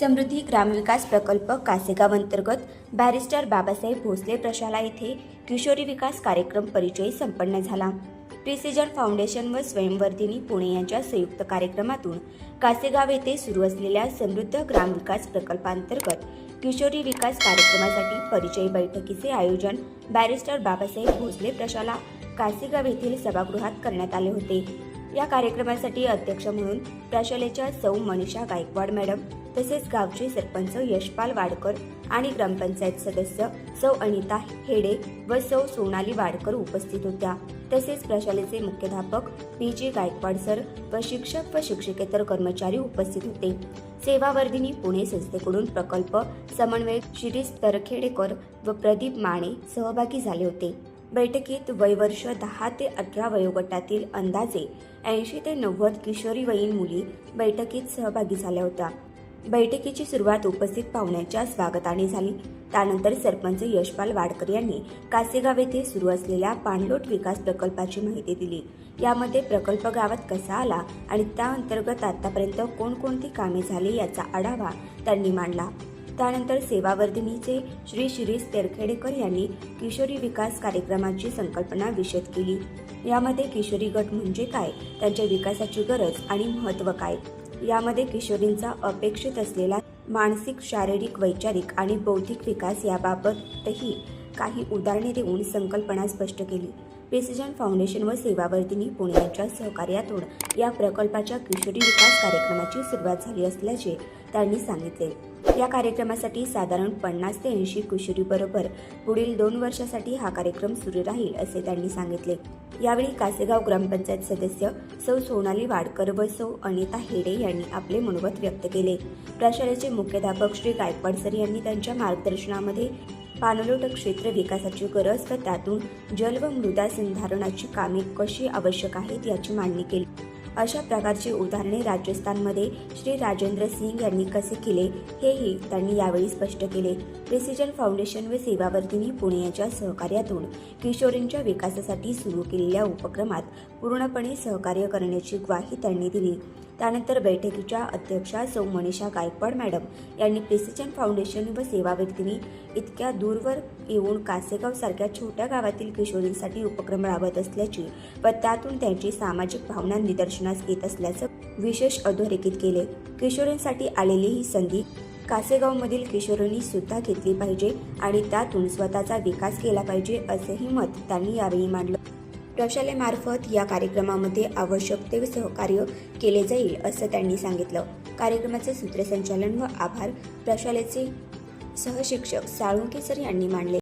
समृद्धी ग्रामविकास प्रकल्प कासेगाव अंतर्गत बॅरिस्टर बाबासाहेब भोसले प्रशाला येथे किशोरी विकास कार्यक्रम परिचय संपन्न झाला. प्रिसिजन फाउंडेशन व स्वयंवर्धिनी पुणे यांच्या संयुक्त कार्यक्रमातून कासेगाव येथे सुरू असलेल्या समृद्ध ग्रामविकास प्रकल्पांतर्गत किशोरी विकास कार्यक्रमासाठी परिचय बैठकीचे आयोजन बॅरिस्टर बाबासाहेब भोसले प्रशाला कासेगाव येथील सभागृहात करण्यात आले होते. या कार्यक्रमासाठी अध्यक्ष म्हणून प्रशालेच्या सौ मनीषा गायकवाड मॅडम तसेच गावचे सरपंच यशपाल वाडकर आणि ग्रामपंचायत सदस्य सौ अनिता हेडे व सौ सोनाली वाडकर उपस्थित होत्या. तसेच प्रशालेचे मुख्याध्यापक पी जी गायकवाड सर व शिक्षक व शिक्षकेतर कर्मचारी उपस्थित होते. सेवावर्धिनी पुणे संस्थेकडून प्रकल्प समन्वयक शिरीष तरखेडेकर व प्रदीप माने सहभागी झाले होते. बैठकीत वयवर्ष दहा ते अठरा वयोगटातील अंदाजे ऐंशी ते नव्वद किशोरीवयीन मुली बैठकीत सहभागी झाल्या होत्या. बैठकीची सुरुवात उपस्थित पाहुण्यांच्या स्वागताने झाली. त्यानंतर सरपंच यशपाल वाडकर यांनी कासेगाव येथे सुरू असलेल्या पाणलोट विकास प्रकल्पाची माहिती दिली. यामध्ये प्रकल्प गावात कसा आला आणि त्याअंतर्गत आतापर्यंत कोणकोणती कामे झाली याचा आढावा त्यांनी मांडला. त्यानंतर सेवावर्धिनीचे श्री शिरीष तेरखेडेकर यांनी किशोरी विकास कार्यक्रमाची संकल्पना विशद केली. यामध्ये किशोरी गट म्हणजे काय? त्यांच्या विकासाची गरज आणि महत्त्व काय? यामध्ये किशोरींचा अपेक्षित असलेला मानसिक शारीरिक वैचारिक आणि बौद्धिक विकास याबाबतही काही उदाहरणे देऊन संकल्पना स्पष्ट केली. प्रिसिजन फाउंडेशन व सेवावर्धिनी पुणे यांच्या सहकार्यातून या प्रकल्पाच्या किशोरी विकास कार्यक्रमाची सुरुवात झाली असल्याचे त्यांनी सांगितले. या कार्यक्रमासाठी साधारण पन्नास ते ऐंशी किशोरीबरोबर पुढील दोन वर्षासाठी हा कार्यक्रम सुरू राहील असे त्यांनी सांगितले. यावेळी कासेगाव ग्रामपंचायत सदस्य सौ सोनाली वाडकर व सौ अनिता हेडे यांनी आपले मनोगत व्यक्त केले. प्रशालेचे मुख्याध्यापक श्री गायकवाड सर यांनी त्यांच्या मार्गदर्शनामध्ये पाणलोट क्षेत्र विकासाची गरज व त्यातून जल व मृदा संधारणाची कामे कशी आवश्यक आहेत याची मांडणी केली. अशा प्रकारची उदाहरणे राजस्थानमध्ये श्री राजेंद्र सिंग यांनी कसे केले हेही त्यांनी यावेळी स्पष्ट केले. प्रिसिजन फाउंडेशन व सेवावर्धिनी पुणे यांच्या सहकार्यातून किशोरींच्या विकासासाठी सुरू केलेल्या उपक्रमात पूर्णपणे सहकार्य करण्याची ग्वाही त्यांनी दिली. त्यानंतर बैठकीच्या अध्यक्षा सौ मनीषा गायकवाड मॅडम यांनी प्रिसिजन फाउंडेशन व सेवावर्धिनी इतक्या दूरवर येऊन कासेगाव सारख्या छोट्या गावातील किशोरींसाठी उपक्रम राबवत असल्याची व त्यातून त्यांची सामाजिक भावना निदर्शनास येत असल्याचं विशेष अधोरेखित केले. किशोरींसाठी आलेली ही संधी कासेगावमधील किशोरींनी सुद्धा घेतली पाहिजे आणि त्यातून स्वतःचा विकास केला पाहिजे असेही मत त्यांनी यावेळी मांडलं. प्रशालेमार्फत या कार्यक्रमामध्ये आवश्यक ते सहकार्य केले जाईल असं त्यांनी सांगितलं. कार्यक्रमाचे सूत्रसंचालन व आभार प्रशालेचे सहशिक्षक साळुंके सर यांनी मांडले